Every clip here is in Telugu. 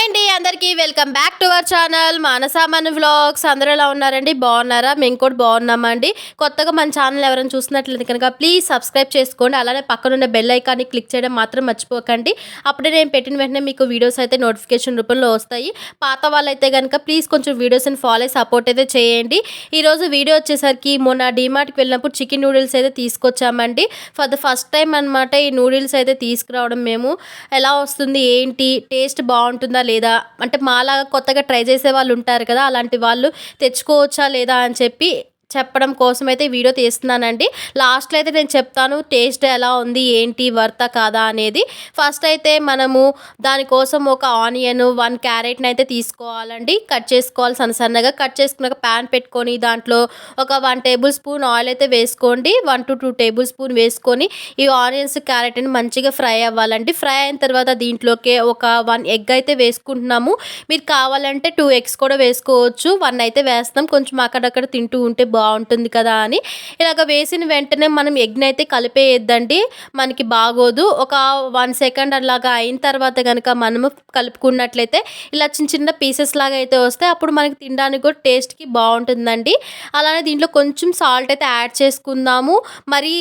హాయ్ అండి అందరికీ welcome back to our channel మానసామన్ vlogs. అందరూ ఎలా ఉన్నారండి? బాగున్నారా? మేము కూడా బాగున్నామండి. కొత్తగా మన ఛానల్ ఎవరైనా చూసినట్లయితే కనుక ప్లీజ్ సబ్స్క్రైబ్ చేసుకోండి. అలానే పక్కనున్న బెల్ ఐకాన్ని క్లిక్ చేయడం మాత్రం మర్చిపోకండి. అప్పుడే నేను పెట్టిన వెంటనే మీకు వీడియోస్ అయితే నోటిఫికేషన్ రూపంలో వస్తాయి. పాత వాళ్ళైతే కనుక ప్లీజ్ కొంచెం వీడియోస్ని ఫాలో అయ్యి సపోర్ట్ అయితే చేయండి. ఈరోజు వీడియో వచ్చేసరికి మొన్న డీమార్ట్కి వెళ్ళినప్పుడు చికెన్ నూడిల్స్ అయితే తీసుకొచ్చామండి. ఫర్ ద ఫస్ట్ టైం అనమాట ఈ నూడిల్స్ అయితే తీసుకురావడం మేము. ఎలా వస్తుంది? ఏంటి? టేస్ట్ బాగుంటుందా? లేదా అంటే మాలాగా కొత్తగా ట్రై చేసే వాళ్ళు ఉంటారు కదా అలాంటి వాళ్ళు తెచ్చుకోవచ్చా లేదా అని చెప్పి చెప్పడం కోసం అయితే వీడియో తీస్తున్నానండి. లాస్ట్లో అయితే నేను చెప్తాను టేస్ట్ ఎలా ఉంది ఏంటి వర్త కాదా అనేది. ఫస్ట్ అయితే మనము దానికోసం ఒక ఆనియన్ వన్ క్యారెట్ని అయితే తీసుకోవాలండి. కట్ చేసుకోవాలి సన్న సన్నగా. కట్ చేసుకున్నాక ప్యాన్ పెట్టుకొని దాంట్లో ఒక వన్ టేబుల్ స్పూన్ ఆయిల్ అయితే వేసుకోండి. One to two tablespoon వేసుకొని ఈ ఆనియన్స్ క్యారెట్ని మంచిగా ఫ్రై అవ్వాలండి. ఫ్రై అయిన తర్వాత దీంట్లోకి ఒక వన్ ఎగ్ అయితే వేసుకుంటున్నాము. మీరు కావాలంటే టూ ఎగ్స్ కూడా వేసుకోవచ్చు. వన్ అయితే వేస్తాం కొంచెం అక్కడక్కడ తింటూ ఉంటే బాగుంటుంది బాగుంటుంది కదా అని. ఇలాగ వేసిన వెంటనే మనం ఎగ్ని అయితే కలిపేయద్దండి. మనకి బాగోదు. ఒక వన్ సెకండ్ అలాగా అయిన తర్వాత కనుక మనము కలుపుకున్నట్లయితే ఇలా చిన్న చిన్న పీసెస్ లాగా అయితే వస్తే అప్పుడు మనకి తినడానికి కూడా టేస్ట్కి బాగుంటుందండి. అలానే దీంట్లో కొంచెం సాల్ట్ అయితే యాడ్ చేసుకుందాము. మరీ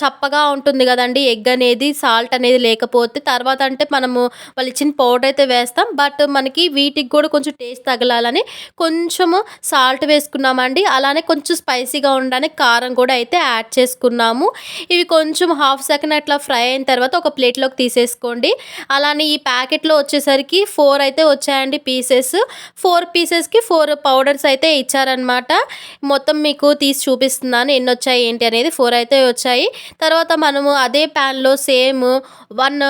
చప్పగా ఉంటుంది కదండి ఎగ్ అనేది సాల్ట్ అనేది లేకపోతే. తర్వాత అంటే మనము వాళ్ళు ఇచ్చిన పౌడర్ అయితే వేస్తాం. బట్ మనకి వీటికి కూడా కొంచెం టేస్ట్ తగలాలని కొంచెము సాల్ట్ వేసుకున్నామండి. అలానే కొంచెం స్పైసీగా ఉండడానికి కారం కూడా అయితే యాడ్ చేసుకున్నాము. ఇవి కొంచెం హాఫ్ సెకండ్ అట్లా ఫ్రై అయిన తర్వాత ఒక ప్లేట్లోకి తీసేసుకోండి. అలానే ఈ ప్యాకెట్లో వచ్చేసరికి ఫోర్ అయితే వచ్చాయండి పీసెస్. ఫోర్ పీసెస్కి ఫోర్ పౌడర్స్ అయితే ఇచ్చారనమాట మొత్తం మీకు తీసి చూపిస్తున్నాను ఎన్ని వచ్చాయి ఏంటి అనేది ఫోర్ అయితే వచ్చాయి. తర్వాత మనము అదే ప్యాన్లో సేమ్ వన్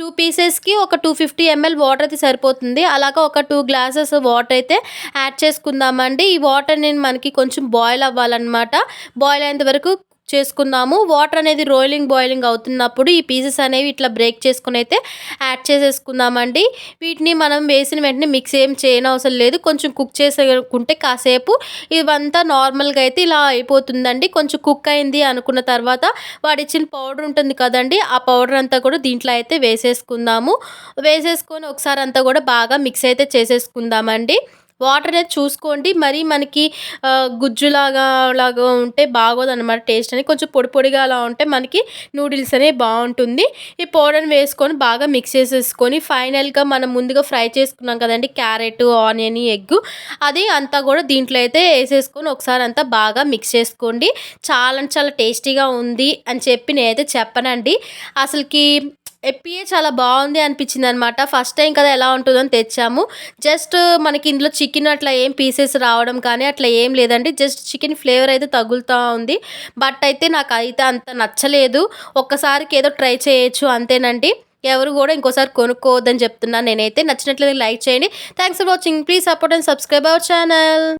టూ పీసెస్కి ఒక టూ ఫిఫ్టీ ఎంఎల్ వాటర్ అయితే సరిపోతుంది. అలాగా ఒక టూ గ్లాసెస్ వాటర్ అయితే యాడ్ చేసుకుందామండి. ఈ వాటర్ నేను మనకి కొంచెం బాయిల్ అవ్వాలన్నమాట. బాయిల్ అయ్యేంత వరకు చేసుకుందాము. వాటర్ అనేది రోయిలింగ్ బాయిలింగ్ అవుతున్నప్పుడు ఈ పీసెస్ అనేవి ఇట్లా బ్రేక్ చేసుకుని అయితే యాడ్ చేసేసుకుందామండి. వీటిని మనం వేసిన వెంటనే మిక్స్ ఏం చేయని అవసరం లేదు. కొంచెం కుక్ చేసుకుంటే కాసేపు ఇవంతా నార్మల్గా అయితే ఇలా అయిపోతుందండి. కొంచెం కుక్ అయింది అనుకున్న తర్వాత వాడిచ్చిన పౌడర్ ఉంటుంది కదండి ఆ పౌడర్ అంతా కూడా దీంట్లో అయితే వేసేసుకుందాము. వేసేసుకొని ఒకసారి అంతా కూడా బాగా మిక్స్ అయితే చేసేసుకుందామండి. వాటర్ అనేది చూసుకోండి. మరి మనకి గుజ్జులాగా లాగా ఉంటే బాగోదు అనమాట టేస్ట్ అని కొంచెం పొడి పొడిగా అలా ఉంటే మనకి నూడిల్స్ అనేవి బాగుంటుంది. ఈ పౌడర్ని వేసుకొని బాగా మిక్స్ చేసేసుకొని ఫైనల్గా మనం ముందుగా ఫ్రై చేసుకున్నాం కదండి క్యారెట్ ఆనియన్ ఎగ్. అది అంతా కూడా దీంట్లో అయితే వేసేసుకొని ఒకసారి అంతా బాగా మిక్స్ చేసుకోండి. చాలా అంటే చాలా టేస్టీగా ఉంది అని చెప్పి నేనైతే చెప్పనండి. అసలుకి ఎప్పియే చాలా బాగుంది అనిపించింది అనమాట ఫస్ట్ టైం కదా ఎలా ఉంటుందో అని తెచ్చాము. జస్ట్ మనకి ఇందులో చికెన్ అట్లా ఏం పీసెస్ రావడం కానీ అట్లా ఏం లేదండి. జస్ట్ చికెన్ ఫ్లేవర్ అయితే తగులుతూ ఉంది. బట్ అయితే నాకు అయితే అంత నచ్చలేదు. ఒక్కసారికి ఏదో ట్రై చేయొచ్చు అంతేనండి. ఎవరు కూడా ఇంకోసారి కొనుక్కోవద్దని చెప్తున్నాను నేనైతే నచ్చినట్లయితే లైక్ చేయండి. Thanks for watching please support and subscribe our channel